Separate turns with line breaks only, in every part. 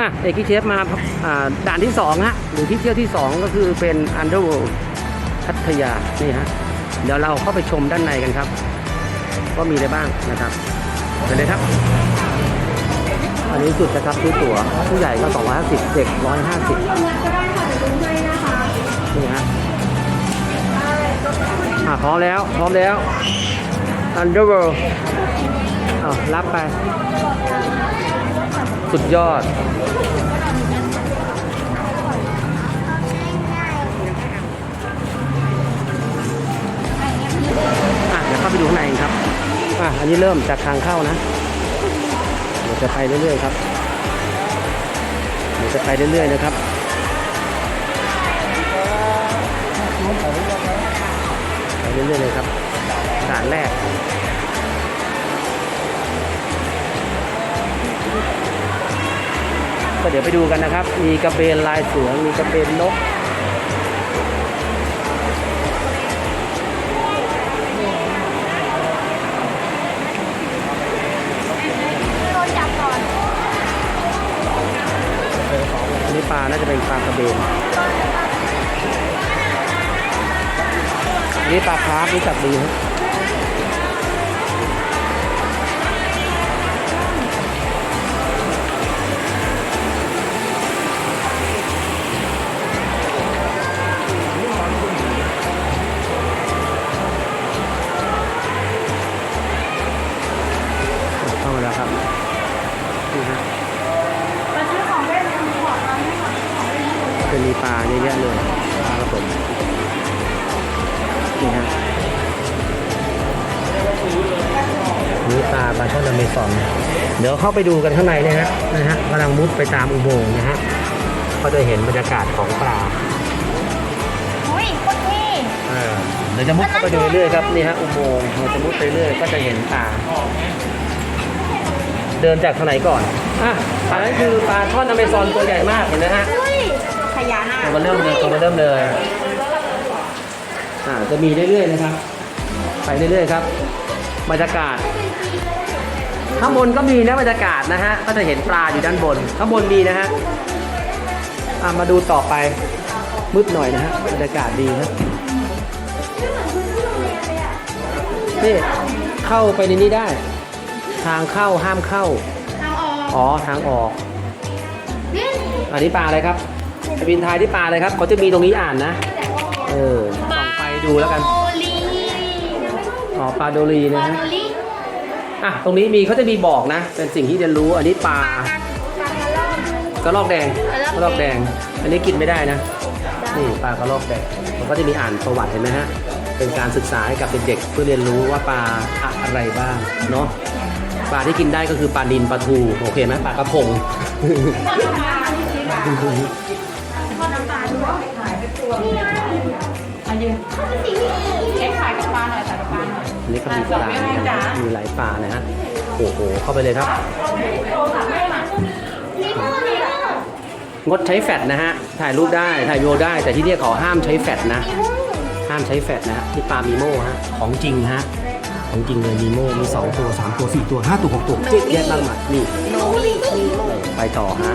อะเอกเชฟมาด่านที่สองฮะหรือที่เที่ยวที่สองก็คือเป็น Underworld พัทยานี่ฮะเดี๋ยวเราเข้าไปชมด้านในกันครับว่ามีอะไรบ้างนะครับไปเลยครับ อันนี้จุดนะครับซื้อตั๋วผู้ใหญ่ก็ 250 เด็ก 150
ก็ได้ค่ะเดี๋ยวดูให้นะคะ
นี่ฮะอะพร้อมแล้วพร้อมแล้ว Underworld เอารับไป สุดยอด อะ เดี๋ยวเข้าไปดูข้างในกันครับ อะ อันนี้เริ่มจากทางเข้านะ เดี๋ยวจะไปเรื่อยๆครับ เดี๋ยวจะไปเรื่อยๆนะครับไปเรื่อยๆเลยครับด่านแรก ก็เดี๋ยวไปดูกันนะครับ มีกระเบนลายเสือมีกระเบนนก
โดนจับก่อน
อันนี้ปลาน่าจะเป็นปลากระเบนนนี้ปลาคาร์ฟรู้จักดีครับ เยอะแยะเลยปลาครับผมนี่ฮะนี่ปลาปลาช่อนอเมซอนเดี๋ยวเข้าไปดูกันข้างในนะฮะนะฮะกำลังมุดไปตามอุโมงค์นะฮะก็จะเห็นบรรยากาศของปลา
อุ้ยโคตรเท่
เออเดี๋ยวจะมุดเข้าไปดูเรื่อยๆครับนี่ฮะอุโมงค์เราจะมุดไปเรื่อยก็จะเห็นปลาเดินจากทางไหนก่อนอะอันนั้นคือปลาช่อนอเมซอนตัวใหญ่มากเห็นไหมฮะ
อุ้ย พญานาค
ตัวมาเริ่มเลยตัวมาเริ่มเลยอ่าจะมีเรื่อยๆนะครับ ไปเรื่อยๆครับบรรยากาศ ข้างบนก็มีนะบรรยากาศนะฮะก็จะเห็นปลาอยู่ด้านบน ข้างบนมีนะฮะอ่ามาดูต่อไปมืดหน่อยนะฮะบรรยากาศดีครับนี่เข้าไปในนี้ได้ ทางเข้าห้ามเข้า
ทางออก
อ๋อทางออก
นี่
อันนี้ปลาอะไรครับ ไปบินทายที่ปลาอะไรครับเขาจะมีตรงนี้อ่านนะ เออส่องไปดูแล้วกัน
โอลี
อ๋อปลาโดรี
ป
นะ
ลา
ฮะ
โดลี
อะ ตรงนี้มีเขาจะมีบอกนะ เป็นสิ่งที่เรียนรู้ อันนี้ปลา
ปลากระรอก
กระรอกแดง
ก
ก
ระ
ระ
ร
ร
อ
อกก
แด
แด
ง
งอันนี้กินไม่ได้นะ นี่ปลากระรอกแดงมันก็จะมีอ่านประวัติเห็นไหมฮะ เป็นการศึกษาให้กับเด็กๆเพื่อเรียนรู้ว่าปลาอะไรบ้างเนาะ ปลาที่กินได้ก็คือปลานินปลาทู โอเคไหมปลากระพง
ขายเป็นตัวนี่ไงอันยืนเอ็กขายกับปลาหน่อยขายกับปลาหน่อย
อันนี้ก็มีปลานะครับมีหลายปลานะฮะโอ้โหเข้าไปเลยครับ
นี่พวกนี้
งดใช้แฟตนะฮะ ถ่ายรูปได้ถ่ายวิดีโอได้แต่ที่เนี่ยเขาห้ามใช้แฟตนะ ห้ามใช้แฟตนะฮะที่ปลามีโม่ฮะของจริงฮะ ของจริงเลยมีโม่มี 2 ตัว 3 ตัว 4 ตัว 5 ตัว 6 ตัวเจ๊แยะมากมายนี่
โนลีมีโม
ไปต่อฮะ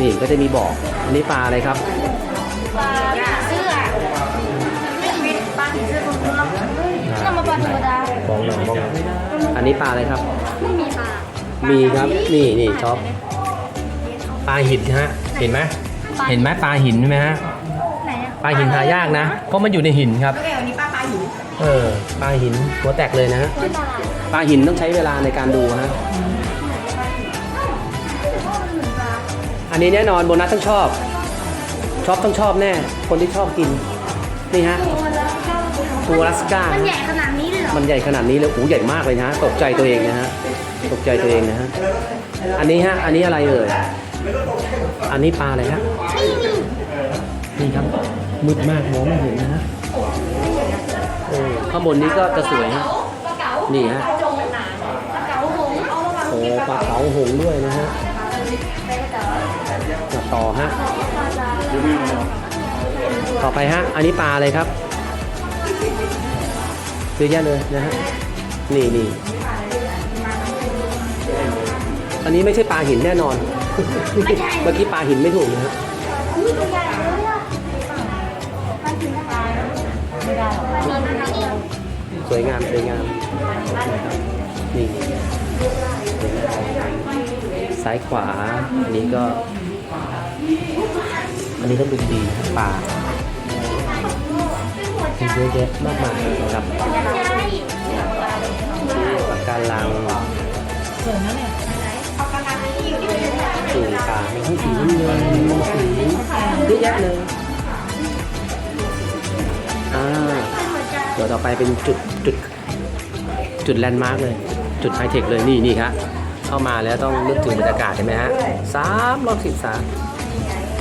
นี่ก็จะมีบอกอันนี้ปลาอะไรครับ
ปลาผีเสื้อปลาผีเสื้อคุณคุณลองน้ำมาปลาธรรมดา
บองหน่อยบองหน่อยอันนี้ปลาอะไรครับ
ไม่มีปลา
มีครับนี่นี่ช็อปปลาหินฮะเห็นไหมเห็นไหมปลาหินใช่ไหมฮะ
ไหนอะ
ปลาหินหายากนะ เพราะมันอยู่ในหินครับ
โอ เควันนี้ปลาปลาหิน
เออปลาหินหัวแตกเลยนะฮะปลาหินต้องใช้เวลาในการดูฮะอันนี้แน่นอนโบนัสต้องชอบ ชอบต้องชอบแน่ คนที่ชอบกิน นี่ฮะปูอลาสก้า
มันใหญ่ขนาดนี้เลยเหรอ
มันใหญ่ขนาดนี้เลยโอ้โหใหญ่มากเลยนะตกใจตัวเองนะฮะตกใจตัวเองนะฮะอันนี้ฮะอันนี้อะไรเอ่ยอันนี้ปลาอะไรฮะนี่ครับมืดมากมองไม่เห็นนะฮะโอ้ ข้างบนนี้ก็จะสวยฮะนี่ฮะโอ้ปลาเก๋าหงส์ด้วยนะฮะมาต่อฮะต่อไปฮะ อันนี้ปลาอะไรครับเยอะแยะเลยนะฮะ นี่นี่อันนี้ไม่ใช่ปลาหินแน่นอน เมื่อกี้ปลาหินไม่ถูกนะฮะ
อุ้
ได้หรอก
มันมีมันมี
สวยงามสวยงามนี่ซ้ายขวา อันนี้ก็ อันนี้ก็ดูดีนะปลามีเยอะแยะมากมายนะครับ
ใช่
ปากการัง
สวยนะเนี่ย
เอากระดาษที่อยู่ที่เป็นแบบ
สีปลามีทั้งสีน้ำเงินสีเยอะแยะเลย อ่าเดี๋ยวต่อไปเป็นจุดจุดจุดแลนด์มาร์กเลย จุดไฮเทคเลยนี่นี่ครับเข้ามาแล้วต้องนึกถึงบรรยากาศเห็นไหมฮะสามรอบสิบสาม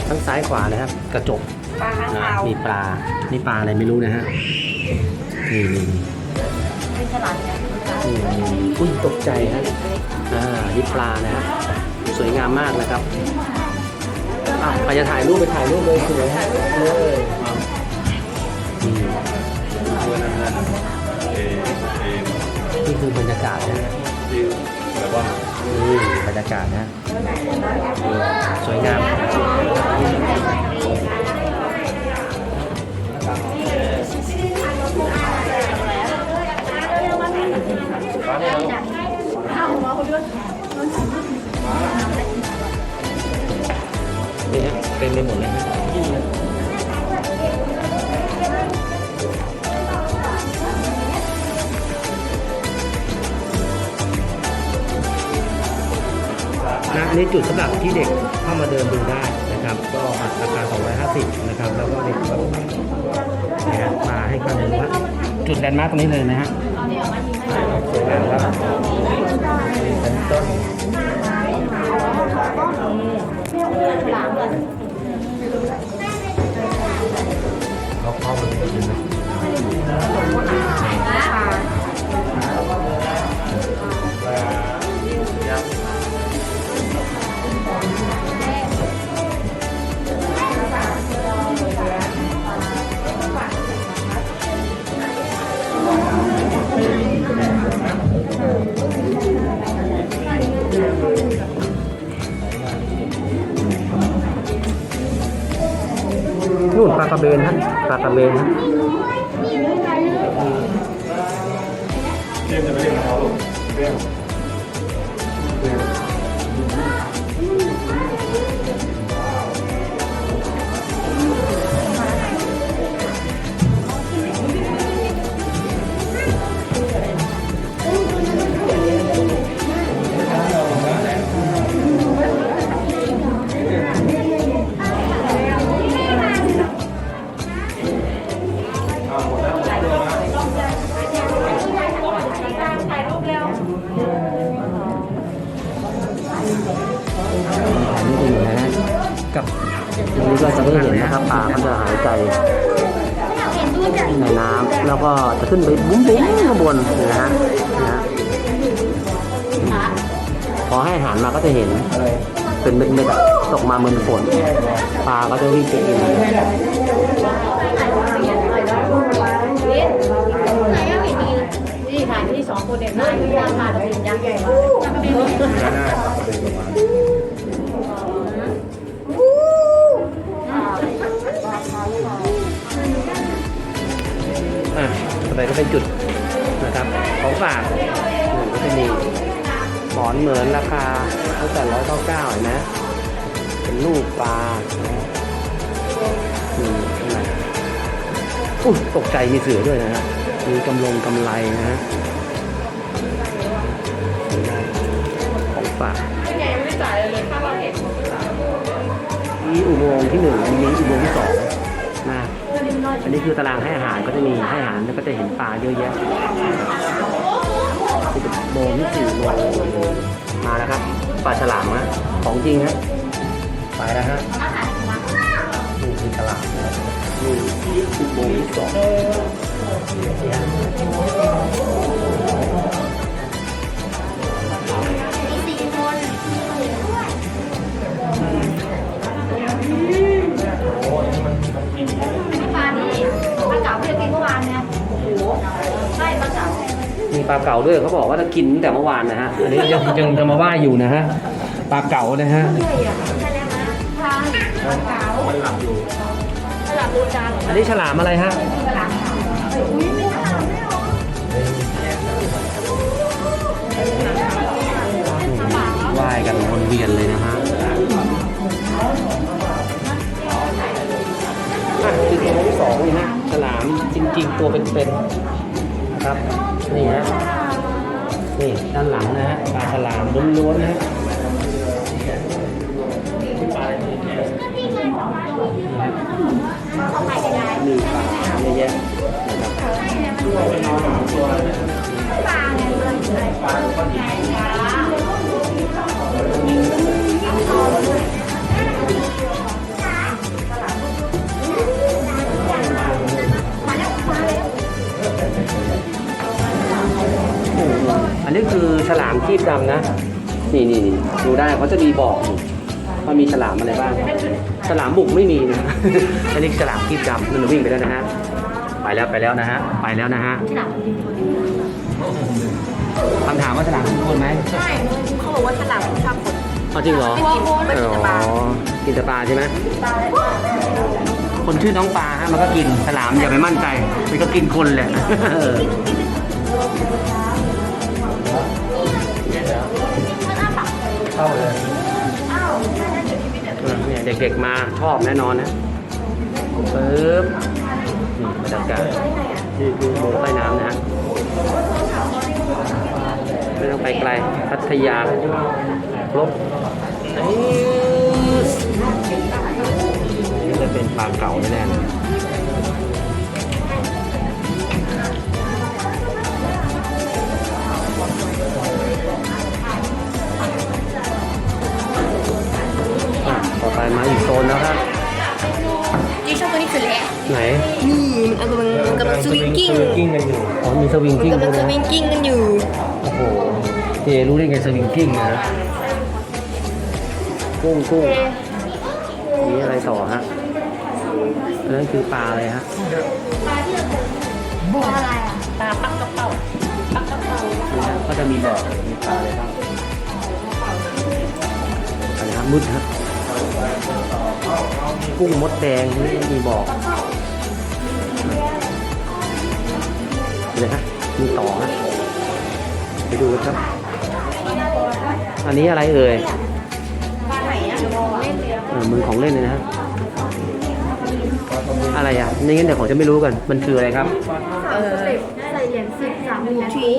ทั้งซ้ายขวานะครับ กระจก
ปลาข้าง
นะ
คาว
มีปลา นี่ปลาอะไรไม่รู้นะฮะนี่นี่นี่
เป็นฉลาดเนี่ย
นี่นี่อุ้ยตกใจฮะอ่านี่ปลานะฮะสวยงามมากนะครับอะใครจะถ่ายรูปไปถ่ายรูปเลยสวยฮะเลย นี่คือบรรยากาศนะฮะนี่บรรยากาศนะสวยงามนี่ฮะเต็มไปหมดเลยฮะ นะอันนี้จุดสำหรับที่เด็กเข้ามาเดินดูได้นะครับ ก็ราคา 250 นะครับ แล้วก็เด็กก็นะฮะมาให้เข้าดูว่าจุดแลนด์มาร์กตรงนี้เลยนะฮะสวยงามครับเป็นต้นเขาเข้ามาดูนะ น ปลาก็จะวิ่งไปกิน
นี่ถ่ายที่สองคนเด็กได้ไม่ยากมากแต่เป็นยักษ์ใหญ่มาก
อะต่อไปก็เป็นจุดนะครับ ของฝากหนึ่งก็จะมีหมอนเหมือนราคาตั้งแต่ร้อยเก้าเก้านไหมเป็นลูกปลา อุ้ยตกใจมีเสือด้วยนะฮะมีกำลงกำไรนะฮะของฝาก
ไม่ไงไม่จ่ายเลยถ้าเราเห็น
มีอุโมงค์ที่หนึ่งอันนี้อุโมงค์ที่สองนะอันนี้คือตารางให้อาหารก็จะมีให้อาหารแล้วก็จะเห็นปลาเยอะแยะโมงที่สี่โมงมาแล้วครับปลาฉลามนะของจริงฮะไปแล้วฮะนี่คือฉลามนะ ครับนี่อุโมงค์ที่สองนี่ฮะ
มีสี่คน
ปลานี่ปลาเก๋าที่เรากินเมื่อวานเนี่ยโอ้โหใช่ปลาเก๋า
มีปลาเก่าด้วยเขาบอกว่าจะกินตั้งแต่เมื่อวานนะฮะ อันนี้ยังยังจะมาว่าอยู่นะฮะ ปลาเก๋านะฮะอั นนี้ฉลามอะไรฮะว่ายกันวนเวียนเลยนะฮะอะคือตัวที่สองนี่ฮะฉลามจริงๆ ตัวเป็นๆนะครับนี่ฮะนี่ด้านหลังนะฮะปลาฉลามล้วนๆนะฮะปลาอะไรเนี่ยนี่ฮะ มีปลาเยอะแยะนะครับอันนี้คือฉลามครีบดำนะ นี่นี่นี่ดูได้เขาจะมีบอกอยู่ว่ามีฉลามอะไรบ้าง ฉลามบุกไม่มีนะ อันนี้ฉลามครีบดำนั่นวิ่งไปแล้วนะฮะ ไปแล้วไปแล้วนะฮะ ไปแล้วนะฮะคำถามว่าฉลามกินคนไหม
ใช่เขาบอกว่าฉลามชอบคน
เอาจริงเหรอ
ไม่กินไม่กินแต่ปลา
อ๋อกินแต่ปลาใช่ไหมคนชื่อน้องปลาฮะมันก็กินฉลามอย่าไปมั่นใจ มันก็กินคนแหละเออเข้าเลย เด็กๆมาชอบแน่นอนนะปึ๊บนี่บรรยากาศนี่คือโบสถ์ใต้น้ำนะฮะไม่ต้องไปไกลพัทยาลบนี่จะเป็นปลาเก่าแน่ๆเลย ซนแล้วครับ
นี่ชอบตัวนี้สุดแล้ว
ไหน
นี่มันกำลังมันกำลังสวิงกิ้ง
กิ้งกันอยู่อ๋อมีสวิงกิ้ง
กำ
ด้
ลั
ว
ง
ย
ส
นะ
วิงกิ้งกันอยู่
โอ้โหเจรู้ได้ไงสวิงกิ้งนะฮะกุ้งกุ้งนี่อะไรต่อฮะอันนั้นคือปลาอะไรฮะ
ปลาอะไรอะปลาปักกระเป๋าปักกระเป๋า
นี่ฮะก็จะมีบอกมีปลาอะไรบ้างอันนี้ครับมืดฮะ กุ้งมดแดงนี่มีบอกเลยฮะมีต่อฮะไปดูกันครับ อันนี้อะไรเอ่ย
ปลาไหนอะเล่นเลย
เออมือของเล่นเลยนะฮะอะไรอะนี่งั้นเดี๋ยวผมจะไม่รู้กัน มันคืออะไรครับ
เออใส่เหรียญสิบสามเหรียญที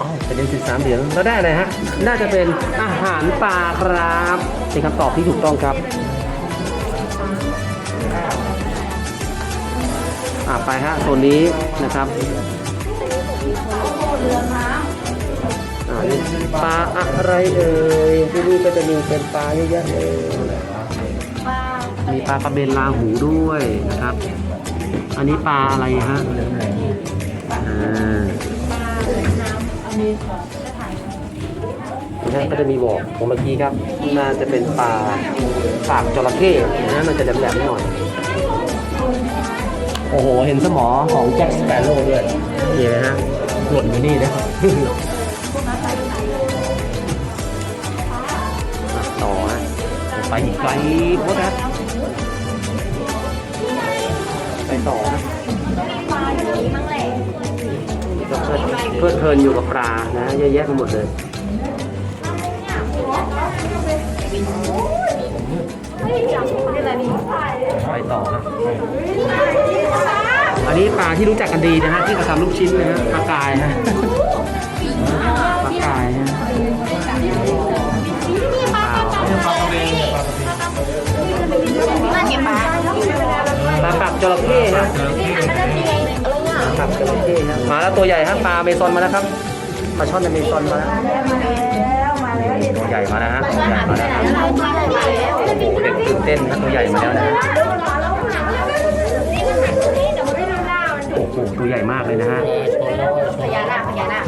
อ๋อเป็นสิบสามเหรียญแล้วได้อะไรฮะ น่าจะเป็นอาหารปลาครับเป็นคำตอบที่ถูกต้องครับ อ่าไปฮะโซนนี้นะครับปลาอะไรเอ่ยที่นี่ก็จะมีเป็นปลาเยอะแยะเลย มีปลากระเบนลาหูด้วยนะครับ อันนี้ปลาอะไรฮะอ่า
นนี้
นี่ก็จะมีบอกของเมื่อกี้ครับ น่าจะเป็นปลาปากจระเข้นะมันจะแหลมๆหน่อย โอ้โห เห็นสมอของแจ็คสเปโร่ด้วยนี่นะฮะหล่นอยู่นี่นะต่อฮะไปอีกไกลโคตรนะไปต่อนะ
ปลาอย่างนี้มั้งแหละ
เพลิดเพลินอยู่กับปลานะเยอะแยะไปหมดเลยไปต่อนะอันนี้ปลาที่รู้จักกันดีนะฮะที่กระทำลูกชิ้นนะฮะปลากายฮะปลากายฮะปลา
นั่นไงปลา
ปลาปักจระเข้ฮะ ปลาปักจระเข้ฮะมาแล้วตัวใหญ่ฮะปลาเมซอนมาแล้วครับปลาช่อนอเมซอนมาแล้วตัวใหญ่มาแล้วฮะตัวใหญ่มาแล้วครับโอ้โหเด็กตื่นเต้นนะตัวใหญ่มาแล้วนะฮะโอ้โหตัวใหญ่มากเลยนะฮะ
พญานาคพญานาค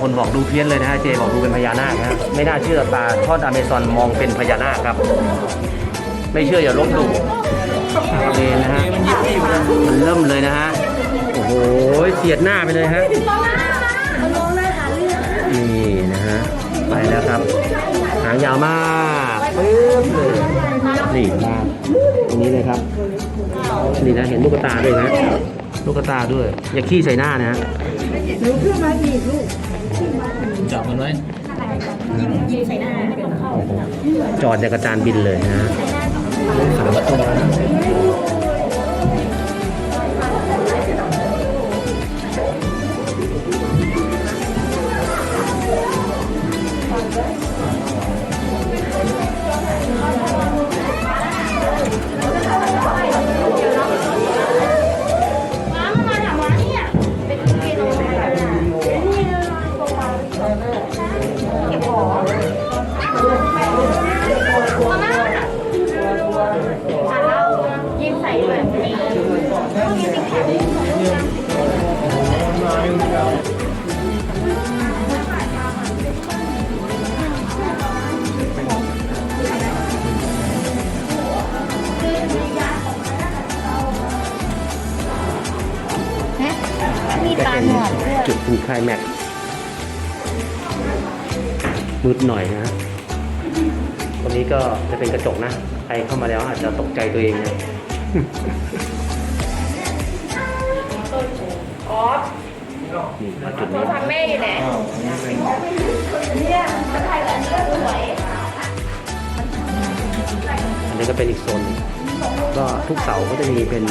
คนบอกดูเพี้ยนเลยนะฮะเจบอกดูเป็นพญานาคนะฮะไม่น่าเชื่อปลาทอดอเมซอนมองเป็นพญานาคครับ ไม่เชื่ออย่าลบหลู่เลนะฮะมันเริ่มเลยนะฮะ โอ้โหเสียดหน้าไปเลยฮะนี่นะฮะไปแล้วครับ หางยาวมากปึ๊บเลยนี่มาตรงนี้เลยครับนี่นะเห็นลูกตาด้วยนะลูกตาด้วย อย่าขี้ใส่หน้านะฮะ
จับมันไว้
โอ้โหจอดจากกระจานบินเลยนะฮะ
ขาประตูน
จุดเป็นไคลแม็กซ์มืดหน่อยนะฮะตรงนี้ก็จะเป็นกระจกนะ ใครเข้ามาแล้วอาจจะตกใจตัวเองนะ
ออฟ
นี่มาจุด
โทร
นี้
ศัพท์แม่อยู่ไหน
อันนี้ก็เป็นอีกโซนหนึ่งก็ทุกเสาก็จะมีเป็น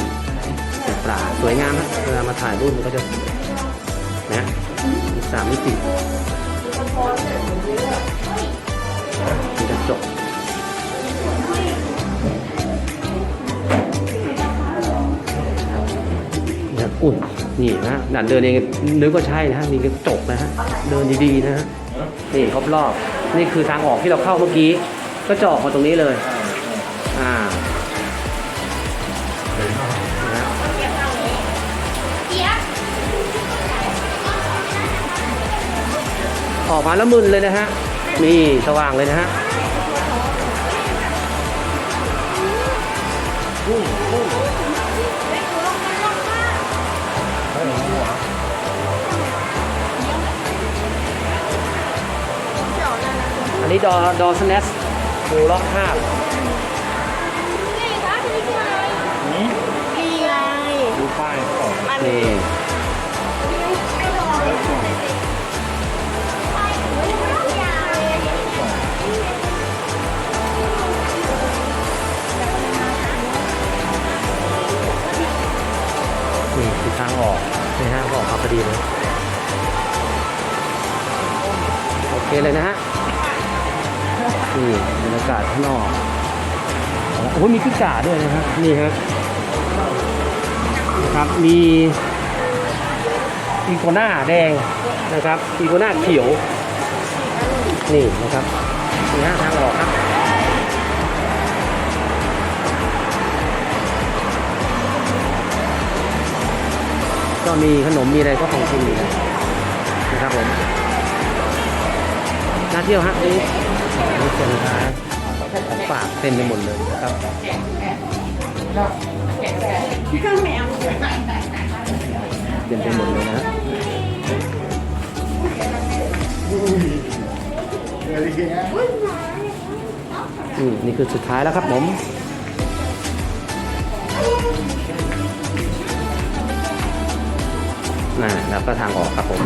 เป็นปลาสวยงามครับเวลามาถ่ายรูปมันก็จะนะมี สามมิติมีกระจกนะอุ้ยนี่นะดันเดินเองนึกว่าใช่นะฮะมีกระจกนะฮะเดินดีๆนะฮะนี่ครบรอบนี่คือทางออกที่เราเข้าเมื่อกี้ ก็จะออกมาตรงนี้เลย ออกมาแล้วมึนเลยนะฮะ นี่สว่างเลยนะฮะอันนี้ดอดอสแนสดูล็อกภาพ
นี่คะนี่คืออะไรนี่ไง
ดูป้ายก่อน
นี่นี่ นะฮะออกมาพอดีเลย โอเคเลยนะฮะนี่บรรยากาศข้างนอกโอ้โหมีพิกาด้วยนะฮะนี่ฮะนะครับมีอีโกน่าแดงนะครับอีโกน่าเขียว นี่นะครับนี่ฮะทาง ก็มีขนมมีอะไรก็ของกินอยู่นะครับผมน่าเที่ยวฮะนี่นี่เป็นร้านของฝากเต็มไปหมดเลยครับเต็มไปหมดเลยนะฮะนี่คือสุดท้ายแล้วครับผม น่ะแล้วก็ทางออกครับผม